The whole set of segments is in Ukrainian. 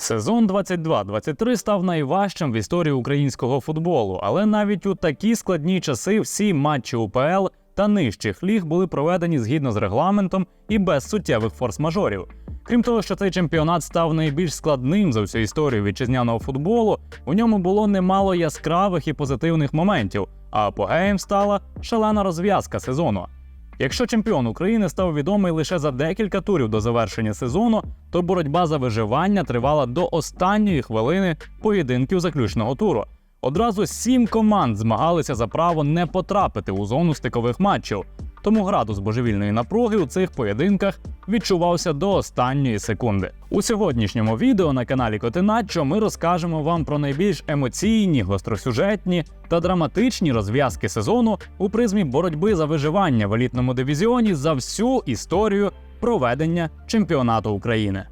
Сезон 22-23 став найважчим в історії українського футболу, але навіть у такі складні часи всі матчі УПЛ та нижчих ліг були проведені згідно з регламентом і без суттєвих форс-мажорів. Крім того, що цей чемпіонат став найбільш складним за всю історію вітчизняного футболу, у ньому було немало яскравих і позитивних моментів, а апогеєм стала шалена розв'язка сезону. Якщо чемпіон України став відомий лише за декілька турів до завершення сезону, то боротьба за виживання тривала до останньої хвилини поєдинків заключного туру. Одразу сім команд змагалися за право не потрапити у зону стикових матчів. Тому градус божевільної напруги у цих поєдинках відчувався до останньої секунди. У сьогоднішньому відео на каналі Котиначо ми розкажемо вам про найбільш емоційні, гостросюжетні та драматичні розв'язки сезону у призмі боротьби за виживання в елітному дивізіоні за всю історію проведення чемпіонату України.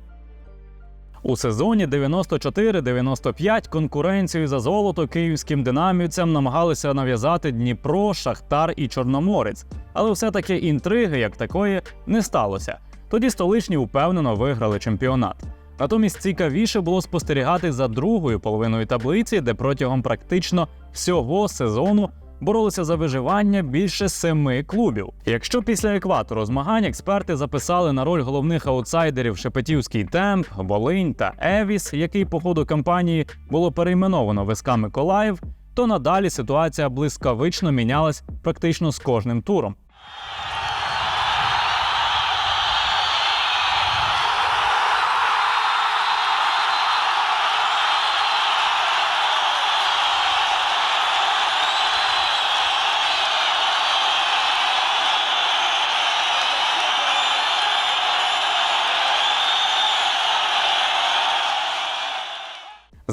У сезоні 94-95 конкуренцію за золото київським динамівцям намагалися нав'язати Дніпро, Шахтар і Чорноморець, але все-таки інтриги як такої не сталося. Тоді столичні впевнено виграли чемпіонат. Натомість цікавіше було спостерігати за другою половиною таблиці, де протягом практично всього сезону боролися за виживання більше семи клубів. Якщо після екватору змагань експерти записали на роль головних аутсайдерів Шепетівський темп, Волинь та Евіс, який по ходу кампанії було перейменовано в Миколаїв, то надалі ситуація блискавично мінялась практично з кожним туром.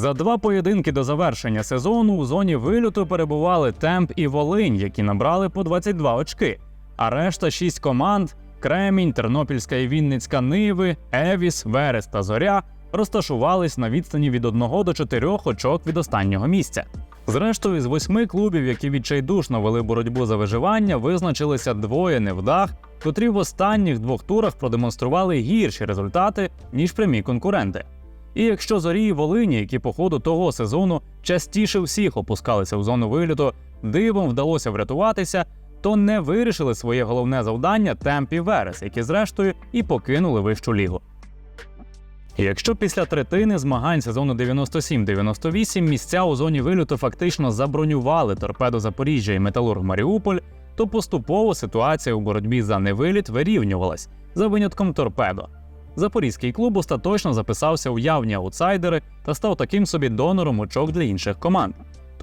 За два поєдинки до завершення сезону у зоні вильоту перебували Темп і Волинь, які набрали по 22 очки. А решта шість команд Кремінь, Тернопільська і Вінницька Ниви, Евіс, Верес та Зоря розташувались на відстані від 1 до 4 очок від останнього місця. Зрештою, з восьми клубів, які відчайдушно вели боротьбу за виживання, визначилися двоє невдах, котрі в останніх двох турах продемонстрували гірші результати ніж прямі конкуренти. І якщо зорі Волині, які по ходу того сезону частіше всіх опускалися в зону виліту, дивом вдалося врятуватися, то не вирішили своє головне завдання темп і Верес, які зрештою і покинули вищу лігу. Якщо після третини змагань сезону 97-98 місця у зоні виліту фактично забронювали торпедо Запоріжжя і Металург Маріуполь, то поступово ситуація у боротьбі за невиліт вирівнювалась за винятком торпедо. Запорізький клуб остаточно записався у явні аутсайдери та став таким собі донором очок для інших команд.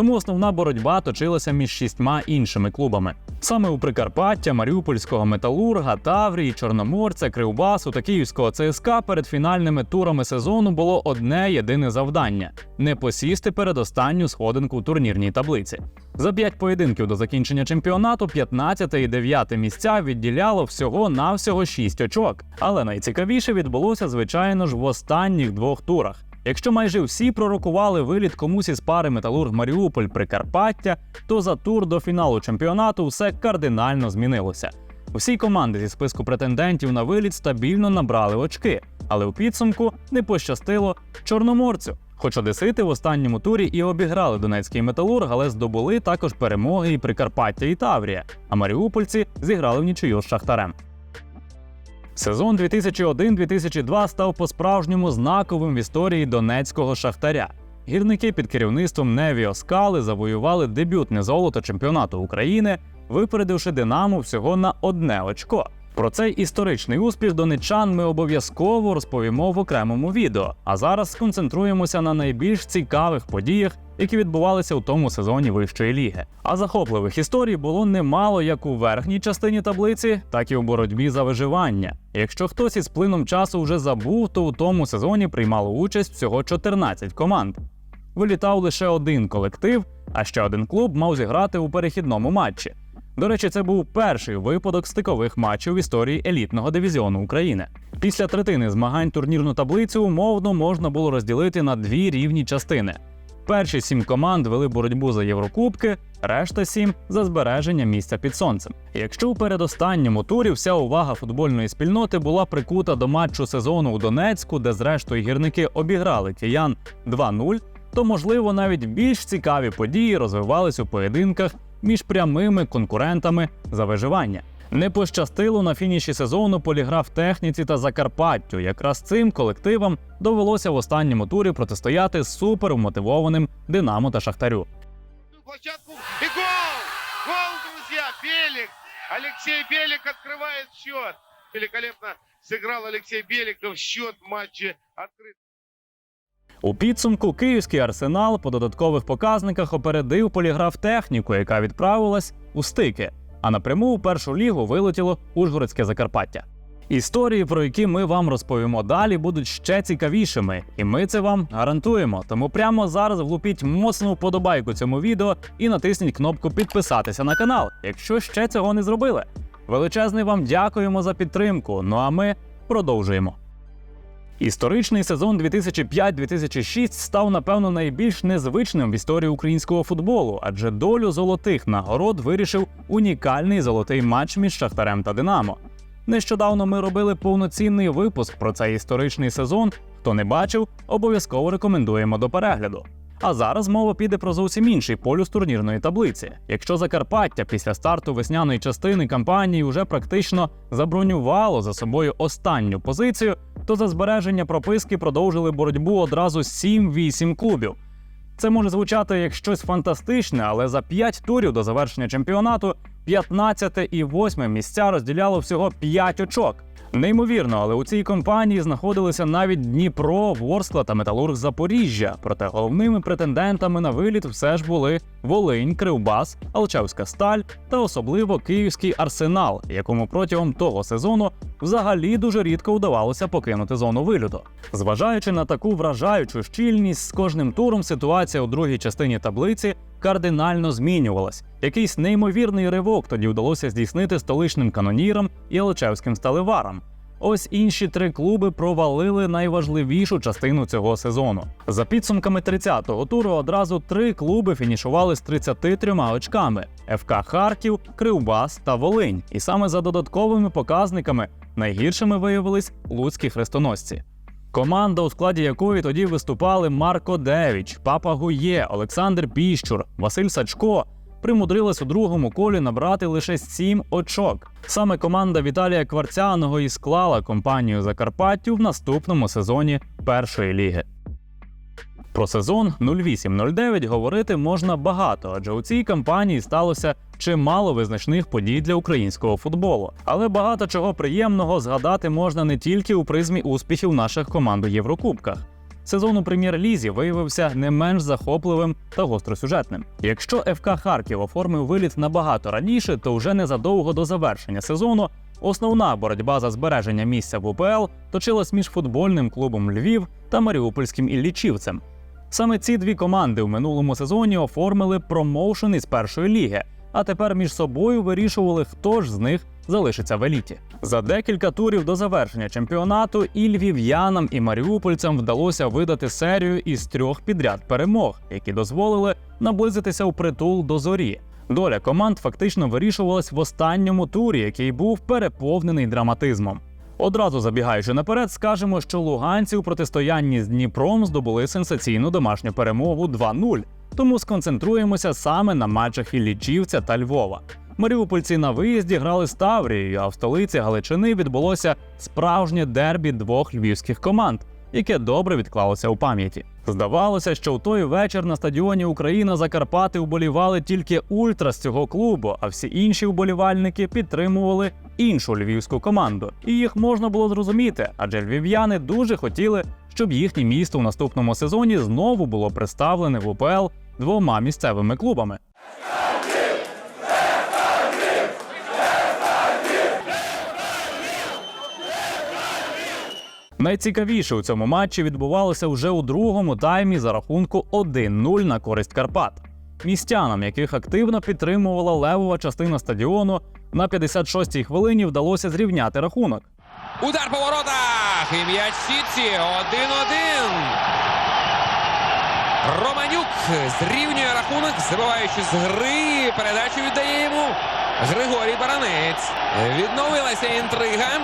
Тому основна боротьба точилася між шістьма іншими клубами. Саме у Прикарпаття, Маріупольського Металурга, Таврії, Чорноморця, Кривбасу та Київського ЦСКА перед фінальними турами сезону було одне єдине завдання не посісти перед останню сходинку у турнірній таблиці. За п'ять поєдинків до закінчення чемпіонату 15 і 9 місця відділяло всього навсього 6 очок. Але найцікавіше відбулося, звичайно ж, в останніх двох турах. Якщо майже всі пророкували виліт комусь із пари Металург Маріуполь Прикарпаття, то за тур до фіналу чемпіонату все кардинально змінилося. Всі команди зі списку претендентів на виліт стабільно набрали очки, але у підсумку не пощастило чорноморцю. Хоч одесити в останньому турі і обіграли Донецький металург, але здобули також перемоги і Прикарпаття і Таврія, а маріупольці зіграли в нічию з шахтарем. Сезон 2001-2002 став по-справжньому знаковим в історії донецького шахтаря. Гірники під керівництвом Неві Оскали завоювали дебютне золото чемпіонату України, випередивши Динамо всього на одне очко. Про цей історичний успіх донечан ми обов'язково розповімо в окремому відео. А зараз сконцентруємося на найбільш цікавих подіях, які відбувалися у тому сезоні вищої ліги. А захопливих історій було немало як у верхній частині таблиці, так і у боротьбі за виживання. Якщо хтось із плином часу вже забув, то у тому сезоні приймало участь всього 14 команд. Вилітав лише один колектив, а ще один клуб мав зіграти у перехідному матчі. До речі, це був перший випадок стикових матчів в історії елітного дивізіону України. Після третини змагань турнірну таблицю умовно можна було розділити на дві рівні частини. Перші сім команд вели боротьбу за Єврокубки, решта сім за збереження місця під сонцем. Якщо у передостанньому турі вся увага футбольної спільноти була прикута до матчу сезону у Донецьку, де зрештою гірники обіграли киян 2-0, то можливо навіть більш цікаві події розвивались у поєдинках між прямими конкурентами за виживання. Не пощастило на фініші сезону поліграф техніці та Закарпаттю. Якраз цим колективам довелося в останньому турі протистояти супермотивованим Динамо та Шахтарю. площадку и гол! Гол, друзья! Белик! Алексей Белик открывает счет. Великолепно сыграл Алексей Беликов. Счет в матче открыт. У підсумку київський арсенал по додаткових показниках опередив поліграф техніку, яка відправилась у стики. А напряму у першу лігу вилетіло Ужгородське Закарпаття. Історії, про які ми вам розповімо далі, будуть ще цікавішими, і ми це вам гарантуємо. Тому прямо зараз влупіть моцну вподобайку цьому відео і натисніть кнопку підписатися на канал, якщо ще цього не зробили. Величезний вам дякуємо за підтримку. Ну а ми продовжуємо. Історичний сезон 2005-2006 став, напевно, найбільш незвичним в історії українського футболу, адже долю золотих нагород вирішив унікальний золотий матч між Шахтарем та Динамо. Нещодавно ми робили повноцінний випуск про цей історичний сезон. Хто не бачив, обов'язково рекомендуємо до перегляду. А зараз мова піде про зовсім інший полюс турнірної таблиці. Якщо Закарпаття після старту весняної частини кампанії вже практично забронювало за собою останню позицію, то за збереження прописки продовжили боротьбу одразу 7-8 клубів. Це може звучати як щось фантастичне, але за 5 турів до завершення чемпіонату 15 і 8 місця розділяло всього 5 очок. Неймовірно, але у цій компанії знаходилися навіть Дніпро, Ворскла та Металург Запоріжжя. Проте головними претендентами на виліт все ж були Волинь, Кривбас, Алчавська сталь та особливо київський арсенал, якому протягом того сезону взагалі дуже рідко вдавалося покинути зону вильоту. Зважаючи на таку вражаючу щільність, з кожним туром ситуація у другій частині таблиці кардинально змінювалась. Якийсь неймовірний ривок тоді вдалося здійснити столичним канонірам і Алчевським сталеварам. Ось інші три клуби провалили найважливішу частину цього сезону. За підсумками 30-го туру одразу три клуби фінішували з 33 очками: ФК Харків, Кривбас та Волинь. І саме за додатковими показниками найгіршими виявились луцькі хрестоносці. Команда, у складі якої тоді виступали Марко Девіч, Папа Гує, Олександр Піщур, Василь Сачко, примудрилась у другому колі набрати лише 7 очок. Саме команда Віталія Кварцяного і склала компанію Закарпаттю в наступному сезоні першої ліги. Про сезон 08-09 говорити можна багато, адже у цій кампанії сталося чимало визначних подій для українського футболу. Але багато чого приємного згадати можна не тільки у призмі успіхів наших команд у Єврокубках. Сезон у прем'єр-лізі виявився не менш захопливим та гостросюжетним. Якщо ФК Харків оформив виліт набагато раніше, то вже незадовго до завершення сезону основна боротьба за збереження місця в УПЛ точилась між футбольним клубом Львів та Маріупольським Іллічівцем. Саме ці дві команди в минулому сезоні оформили промоушен із першої ліги, а тепер між собою вирішували, хто ж з них залишиться в еліті. За декілька турів до завершення чемпіонату і львів'янам, і маріупольцям вдалося видати серію із трьох підряд перемог, які дозволили наблизитися у притул до зорі. Доля команд фактично вирішувалась в останньому турі, який був переповнений драматизмом. Одразу забігаючи наперед, скажемо, що луганці у протистоянні з Дніпром здобули сенсаційну домашню перемогу 2-0, тому сконцентруємося саме на матчах Іллічівця та Львова. Маріупольці на виїзді грали з Таврією, а в столиці Галичини відбулося справжнє дербі двох львівських команд, яке добре відклалося у пам'яті. Здавалося, що в той вечір на стадіоні Україна Закарпати вболівали тільки ультра з цього клубу, а всі інші вболівальники підтримували іншу львівську команду. І їх можна було зрозуміти, адже львів'яни дуже хотіли, щоб їхнє місто у наступному сезоні знову було представлене в УПЛ двома місцевими клубами. Найцікавіше у цьому матчі відбувалося вже у другому таймі за рахунку 1-0 на користь Карпат. Містянам, яких активно підтримувала левова частина стадіону, на 56-й хвилині вдалося зрівняти рахунок. Удар по воротах! І м'яч Сітці 1-1. Романюк зрівнює рахунок, забиваючи з гри. Передачу віддає йому Григорій Баранець. Відновилася інтрига.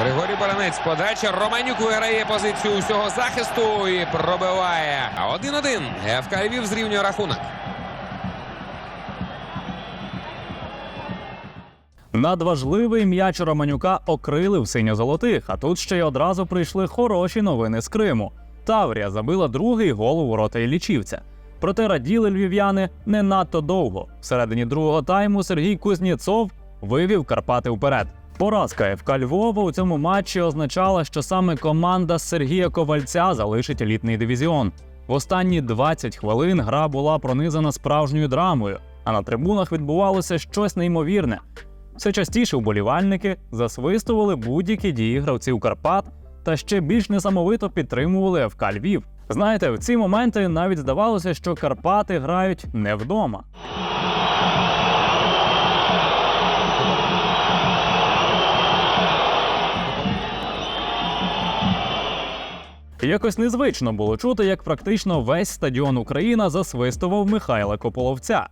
Григорій Баранець. Подача. Романюк виграє позицію усього захисту і пробиває. 1-1. ФК Львів зрівнює рахунок. Надважливий м'яч Романюка окрилив синьо-золотих, а тут ще й одразу прийшли хороші новини з Криму. Таврія забила другий гол у ворота Іллічівця. Проте раділи львів'яни не надто довго. Всередині другого тайму Сергій Кузніцов вивів Карпати вперед. Поразка ФК Львова у цьому матчі означала, що саме команда Сергія Ковальця залишить елітний дивізіон. В останні 20 хвилин гра була пронизана справжньою драмою, а на трибунах відбувалося щось неймовірне. Все частіше вболівальники засвистували будь-які дії гравців Карпат та ще більш несамовито підтримували ФК Львів. Знаєте, в ці моменти навіть здавалося, що Карпати грають не вдома. Якось незвично було чути, як практично весь стадіон Україна засвистував Михайла Кополовця.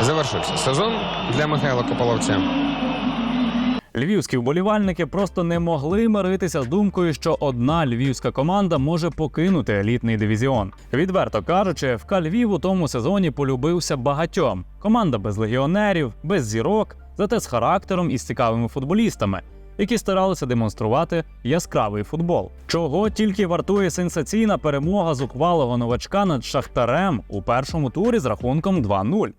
Завершився сезон для Михайла Кополовця. Львівські вболівальники просто не могли миритися з думкою, що одна львівська команда може покинути елітний дивізіон. Відверто кажучи, ФК Львів у тому сезоні полюбився багатьом. Команда без легіонерів, без зірок, зате з характером і з цікавими футболістами, які старалися демонструвати яскравий футбол. Чого тільки вартує сенсаційна перемога зухвалого новачка над Шахтарем у першому турі з рахунком 2-0.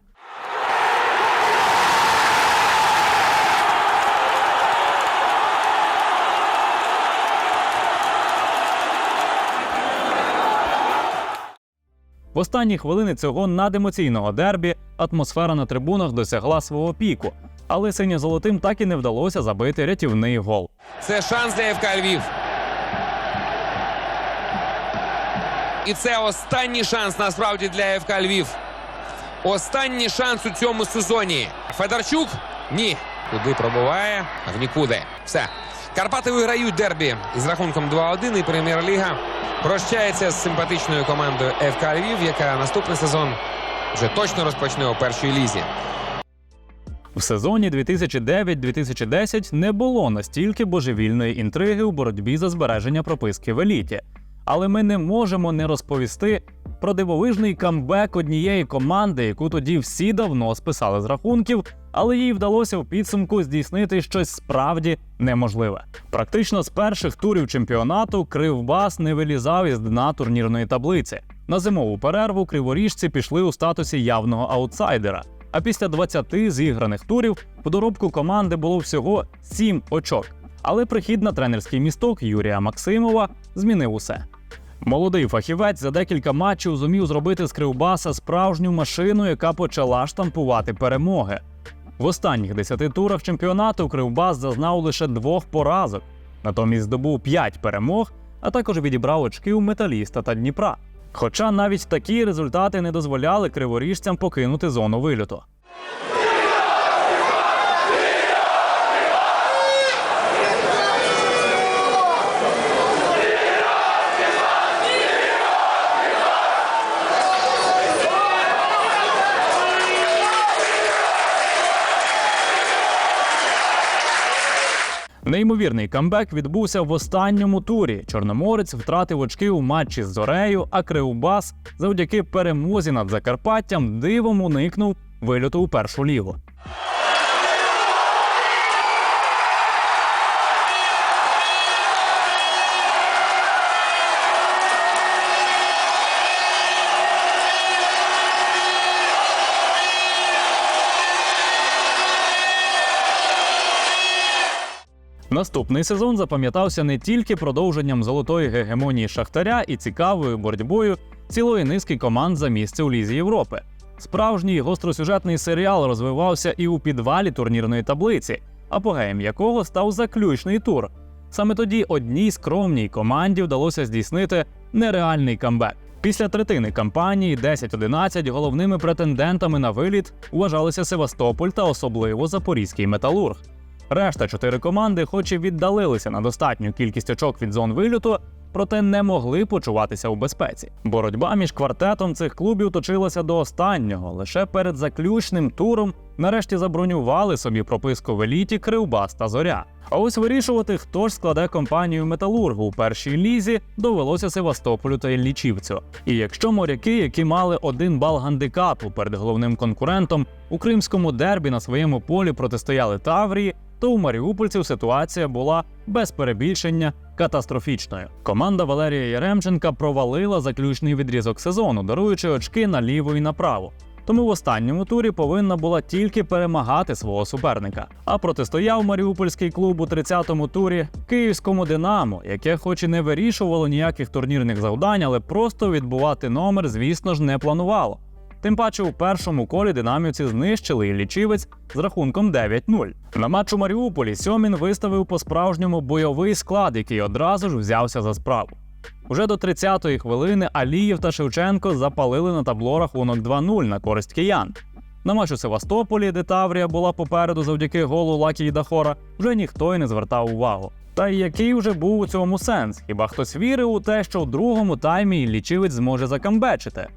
В останні хвилини цього надемоційного дербі атмосфера на трибунах досягла свого піку, але синьо-золотим так і не вдалося забити рятівний гол. Це шанс для ФК Львів. І це останній шанс насправді для ФК Львів. Останній шанс у цьому сезоні. Федорчук? Ні. Куди пробуває? В нікуди. Все. Карпати виграють дербі із рахунком 2-1 і прем'єр-ліга прощається з симпатичною командою ФК Львів, яка наступний сезон вже точно розпочне у першій лізі. В сезоні 2009-2010 не було настільки божевільної інтриги у боротьбі за збереження прописки в еліті. Але ми не можемо не розповісти про дивовижний камбек однієї команди, яку тоді всі давно списали з рахунків, але їй вдалося в підсумку здійснити щось справді неможливе. Практично з перших турів чемпіонату Кривбас не вилізав із дна турнірної таблиці. На зимову перерву криворіжці пішли у статусі явного аутсайдера. А після 20 зіграних турів в доробку команди було всього 7 очок. Але прихід на тренерський місток Юрія Максимова змінив усе. Молодий фахівець за декілька матчів зумів зробити з Кривбаса справжню машину, яка почала штампувати перемоги. В останніх 10 турах чемпіонату Кривбас зазнав лише двох поразок, натомість здобув 5 перемог, а також відібрав очки у металіста та Дніпра. Хоча навіть такі результати не дозволяли криворіжцям покинути зону вильоту. Неймовірний камбек відбувся в останньому турі. Чорноморець втратив очки у матчі з Зорею, а Кривбас завдяки перемозі над Закарпаттям дивом уникнув вильоту у першу лігу. Наступний сезон запам'ятався не тільки продовженням золотої гегемонії Шахтаря і цікавою боротьбою цілої низки команд за місце у Лізі Європи. Справжній гостросюжетний серіал розвивався і у підвалі турнірної таблиці, апогеєм якого став заключний тур. Саме тоді одній скромній команді вдалося здійснити нереальний камбек. Після третини кампанії 10-11 головними претендентами на виліт вважалися Севастополь та особливо Запорізький металург. Решта чотири команди, хоч і віддалилися на достатню кількість очок від зон вильоту, проте не могли почуватися у безпеці. Боротьба між квартетом цих клубів точилася до останнього. Лише перед заключним туром нарешті забронювали собі прописку в еліті Кривбас та Зоря. А ось вирішувати, хто ж складе компанію Металургу у першій лізі, довелося Севастополю та Іллічівцю. І якщо моряки, які мали один бал гандикапу перед головним конкурентом, у кримському дербі на своєму полі протистояли Таврії, то у маріупольців ситуація була без перебільшення катастрофічною. Команда Валерія Яремченка провалила заключний відрізок сезону, даруючи очки наліво і направо. Тому в останньому турі повинна була тільки перемагати свого суперника. А протистояв маріупольський клуб у 30-му турі київському Динамо, яке, хоч і не вирішувало ніяких турнірних завдань, але просто відбувати номер, звісно ж, не планувало. Тим паче у першому колі динамівці знищили і лічівець з рахунком 9-0. На матч у Маріуполі Сьомін виставив по-справжньому бойовий склад, який одразу ж взявся за справу. Уже до 30-ї хвилини Алієв та Шевченко запалили на табло рахунок 2-0 на користь киян. На матч у Севастополі, де Таврія була попереду завдяки голу Лакі Дахора, вже ніхто й не звертав увагу. Та й який вже був у цьому сенс? Хіба хтось вірив у те, що в другому таймі лічивець зможе закамбечити?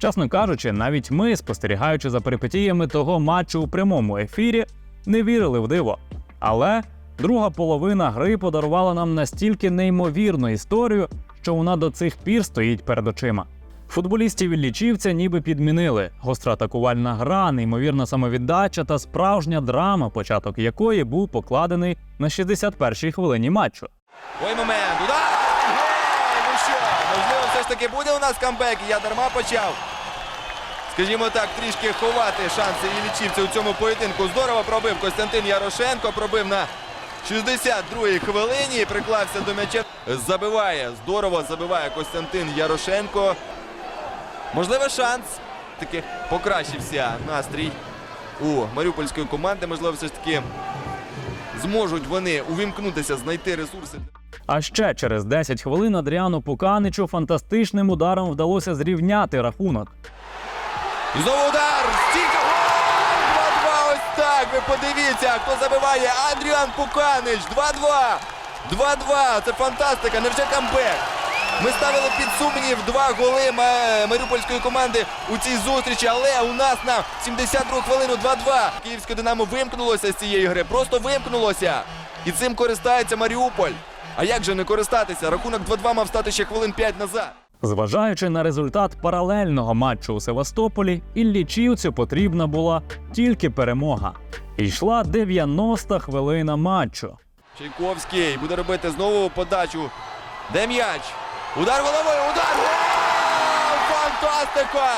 Чесно кажучи, навіть ми, спостерігаючи за перипетіями того матчу у прямому ефірі, не вірили в диво. Але друга половина гри подарувала нам настільки неймовірну історію, що вона до цих пір стоїть перед очима. Футболістів Іллічівця ніби підмінили. Гостра атакувальна гра, неймовірна самовіддача та справжня драма, початок якої був покладений на 61-й хвилині матчу. Ой, момент. Удар! Гей! Ну що, можливо, все ж таки буде у нас камбек. Я дарма почав. Скажімо так, трішки ховати шанси Іллічівця у цьому поєдинку. Здорово пробив Костянтин Ярошенко. Пробив на 62-й хвилині. Приклався до м'яча. Забиває. Здорово забиває Костянтин Ярошенко. Можливо, шанс. Таки покращився настрій у маріупольської команди. Можливо, все ж таки зможуть вони увімкнутися, знайти ресурси. А ще через 10 хвилин Адріану Пуканичу фантастичним ударом вдалося зрівняти рахунок. І знову удар! Гол! 2-2! Ось так! Ви подивіться, хто забиває Андріан Пуканич! 2-2! 2-2! Це фантастика! Невже камбек? Ми ставили під сумнів два голи маріупольської команди у цій зустрічі, але у нас на 72 хвилину 2-2. Київське Динамо вимкнулося з цієї гри, просто вимкнулося. І цим користається Маріуполь. А як же не користатися? Рахунок 2-2 мав стати ще хвилин 5 назад. Зважаючи на результат паралельного матчу у Севастополі, Іллічівцю потрібна була тільки перемога. І йшла 90-та хвилина матчу. Чайковський буде робити знову подачу. Де м'яч? Удар головою, удар! Гол! Фантастика!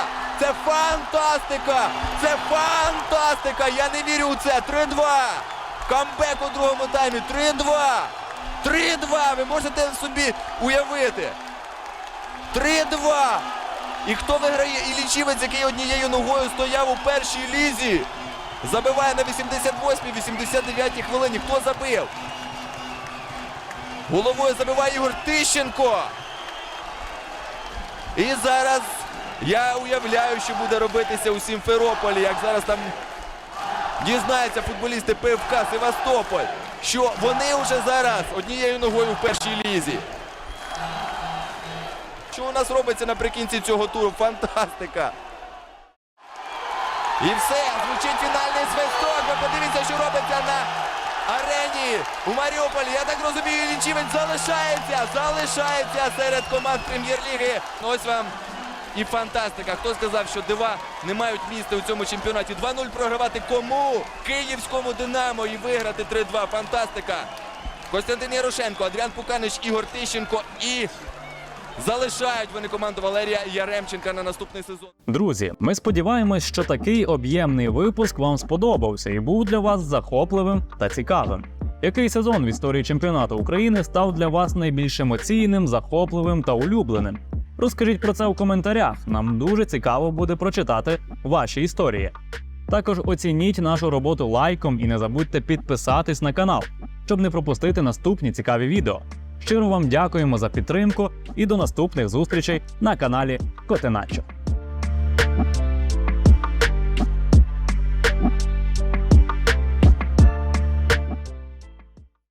Це фантастика! Це фантастика! Я не вірю у це! 3-2! Камбек у другому таймі! 3-2! 3-2! Ви можете собі уявити! 3-2! І хто виграє? І лічівець, який однією ногою стояв у першій лізі. Забиває на 88-й, 89-й хвилині. Хто забив? Головою забиває Ігор Тищенко. І зараз я уявляю, що буде робитися у Сімферополі, як зараз там дізнаються футболісти ПФК Севастополь, що вони вже зараз однією ногою в першій лізі. Що у нас робиться наприкінці цього туру? Фантастика! І все, звучить фінальний свисток. Ви подивіться, що робиться на арені у Маріуполі. Я так розумію, Лінчівець залишається, залишається серед команд прем'єр-ліги. Ось вам і фантастика. Хто сказав, що дива не мають місця у цьому чемпіонаті? 2-0 програвати кому? Київському Динамо і виграти 3-2. Фантастика. Костянтин Ярошенко, Адріан Пуканич, Ігор Тищенко і залишають вони команду Валерія Яремченка на наступний сезон. Друзі, ми сподіваємось, що такий об'ємний випуск вам сподобався і був для вас захопливим та цікавим. Який сезон в історії чемпіонату України став для вас найбільш емоційним, захопливим та улюбленим? Розкажіть про це у коментарях. Нам дуже цікаво буде прочитати ваші історії. Також оцініть нашу роботу лайком і не забудьте підписатись на канал, щоб не пропустити наступні цікаві відео. Щиро вам дякуємо за підтримку і до наступних зустрічей на каналі Котеначо.